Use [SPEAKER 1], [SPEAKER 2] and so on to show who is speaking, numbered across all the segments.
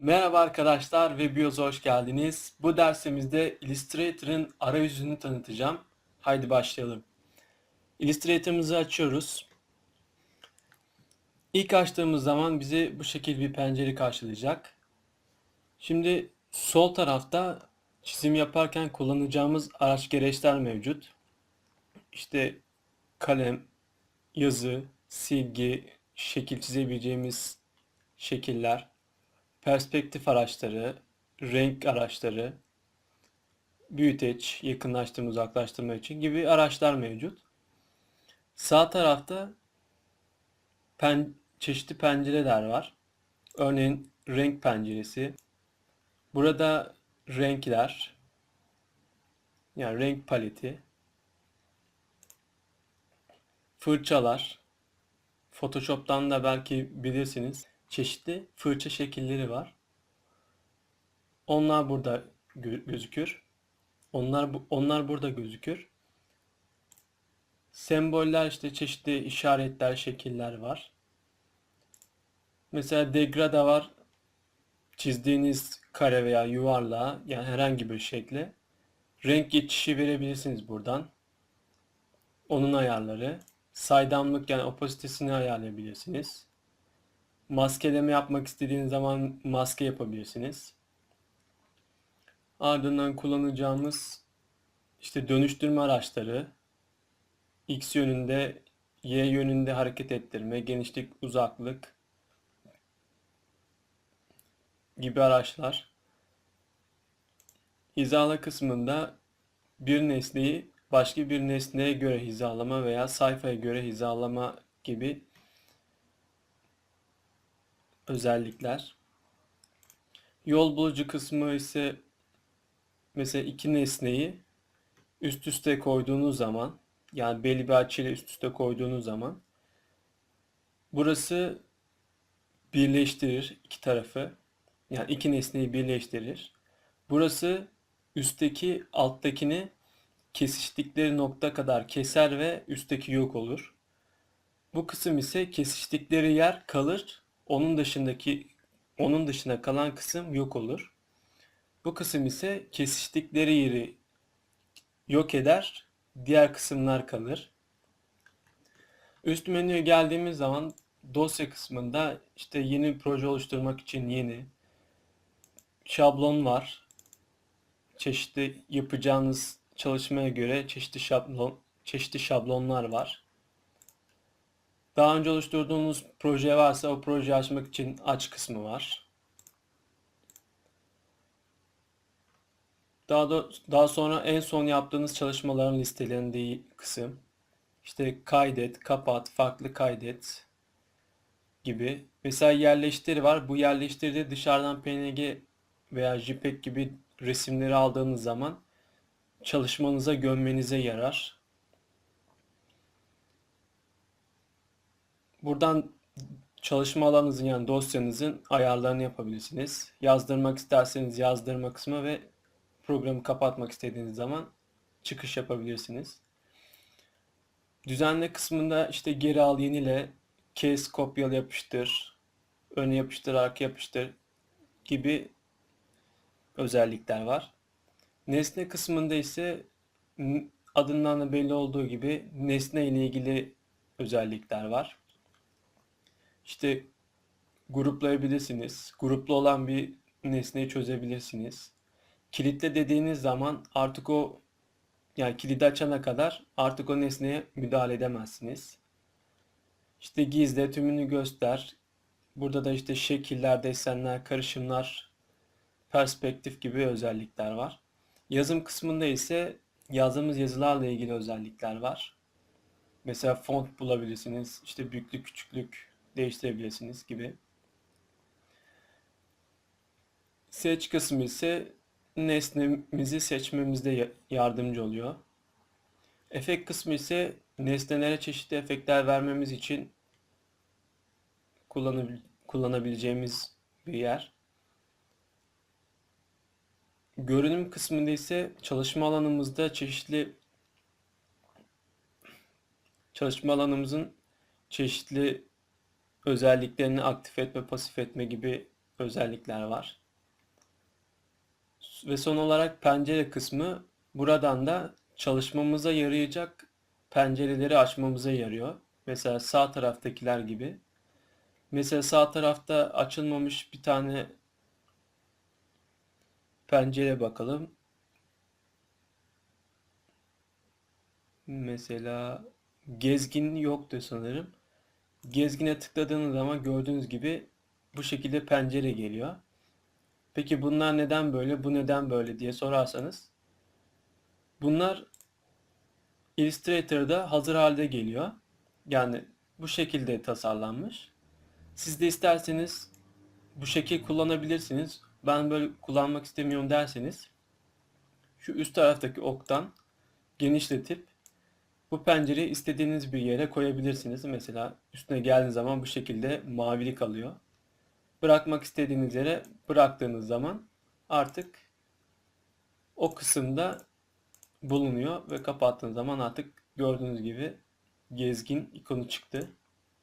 [SPEAKER 1] Merhaba arkadaşlar, Webios'a hoş geldiniz. Bu dersimizde Illustrator'ın arayüzünü tanıtacağım. Haydi başlayalım. Illustrator'ımızı açıyoruz. İlk açtığımız zaman bizi bu şekil bir pencere karşılayacak. Şimdi sol tarafta çizim yaparken kullanacağımız araç gereçler mevcut. İşte kalem, yazı, silgi, şekil çizebileceğimiz şekiller, perspektif araçları, renk araçları, büyüteç, yakınlaştırma, uzaklaştırma için gibi araçlar mevcut. Sağ tarafta pen, çeşitli pencereler var. Örneğin renk penceresi. Burada renkler, yani renk paleti, fırçalar, Photoshop'tan da belki bilirsiniz çeşitli fırça şekilleri var. Onlar burada gö- gözükür. Onlar onlar burada gözükür. Semboller işte çeşitli işaretler, şekiller var. Mesela degrada var. Çizdiğiniz kare veya yuvarlağa yani herhangi bir şekle renk geçişi verebilirsiniz buradan. Onun ayarları. Saydamlık yani opasitesini ayarlayabilirsiniz. Maskeleme yapmak istediğiniz zaman maske yapabilirsiniz. Ardından kullanacağımız işte dönüştürme araçları, X yönünde, Y yönünde hareket ettirme, genişlik, uzaklık gibi araçlar. Hizala kısmında bir nesneyi başka bir nesneye göre hizalama veya sayfaya göre hizalama gibi özellikler. Yol bulucu kısmı ise mesela iki nesneyi üst üste koyduğunuz zaman yani belli bir açıyla üst üste koyduğunuz zaman burası birleştirir iki tarafı. Yani iki nesneyi birleştirir. Burası üstteki alttakini kesiştikleri nokta kadar keser ve üstteki yok olur. Bu kısım ise kesiştikleri yer kalır. Onun dışındaki onun dışına kalan kısım yok olur. Bu kısım ise kesiştikleri yeri yok eder. Diğer kısımlar kalır. Üst menüye geldiğimiz zaman dosya kısmında işte yeni proje oluşturmak için yeni şablon var. Çeşitli yapacağınız çalışmaya göre çeşitli şablon çeşitli şablonlar var. Daha önce oluşturduğunuz proje varsa o projeyi açmak için aç kısmı var. Daha da, daha sonra en son yaptığınız çalışmaların listelendiği kısım. İşte kaydet, kapat, farklı kaydet gibi. Mesela yerleştir var. Bu yerleştirde dışarıdan PNG veya JPEG gibi resimleri aldığınız zaman çalışmanıza gömmenize yarar. Buradan çalışma alanınızın yani dosyanızın ayarlarını yapabilirsiniz. Yazdırmak isterseniz yazdırma kısmı ve programı kapatmak istediğiniz zaman çıkış yapabilirsiniz. Düzenle kısmında işte geri al yenile, kes, kopyala yapıştır, öne yapıştır, arka yapıştır gibi özellikler var. Nesne kısmında ise adından da belli olduğu gibi nesne ile ilgili özellikler var. İşte gruplayabilirsiniz. Gruplu olan bir nesneyi çözebilirsiniz. Kilitle dediğiniz zaman artık o yani kilidi açana kadar artık o nesneye müdahale edemezsiniz. İşte gizle, tümünü göster. Burada da işte şekiller, desenler, karışımlar, perspektif gibi özellikler var. Yazım kısmında ise yazdığımız yazılarla ilgili özellikler var. Mesela font bulabilirsiniz, işte büyüklük, küçüklük değiştirebilirsiniz gibi. Seç kısmı ise nesnemizi seçmemizde yardımcı oluyor. Efekt kısmı ise nesnelere çeşitli efektler vermemiz için kullanabileceğimiz bir yer. Görünüm kısmında ise çalışma alanımızda çeşitli çalışma alanımızın çeşitli özelliklerini aktif etme, pasif etme gibi özellikler var. Ve son olarak pencere kısmı buradan da çalışmamıza yarayacak pencereleri açmamıza yarıyor. Mesela sağ taraftakiler gibi. Mesela sağ tarafta açılmamış bir tane pencere bakalım. Mesela gezgin yoktu sanırım. Gezgine tıkladığınız zaman gördüğünüz gibi bu şekilde pencere geliyor. Peki bunlar neden böyle, bu neden böyle diye sorarsanız bunlar Illustrator'da hazır halde geliyor. Yani bu şekilde tasarlanmış. Siz de isterseniz bu şekil kullanabilirsiniz. Ben böyle kullanmak istemiyorum derseniz şu üst taraftaki oktan genişletip bu pencereyi istediğiniz bir yere koyabilirsiniz. Mesela üstüne geldiğiniz zaman bu şekilde mavili kalıyor. Bırakmak istediğiniz yere bıraktığınız zaman artık o kısımda bulunuyor ve kapattığınız zaman artık gördüğünüz gibi gezgin ikonu çıktı.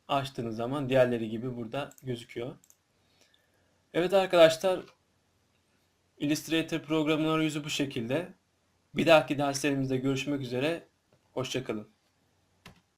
[SPEAKER 1] Açtığınız zaman diğerleri gibi burada gözüküyor. Evet arkadaşlar Illustrator programının arayüzü bu şekilde. Bir dahaki derslerimizde görüşmek üzere. Hoşçakalın.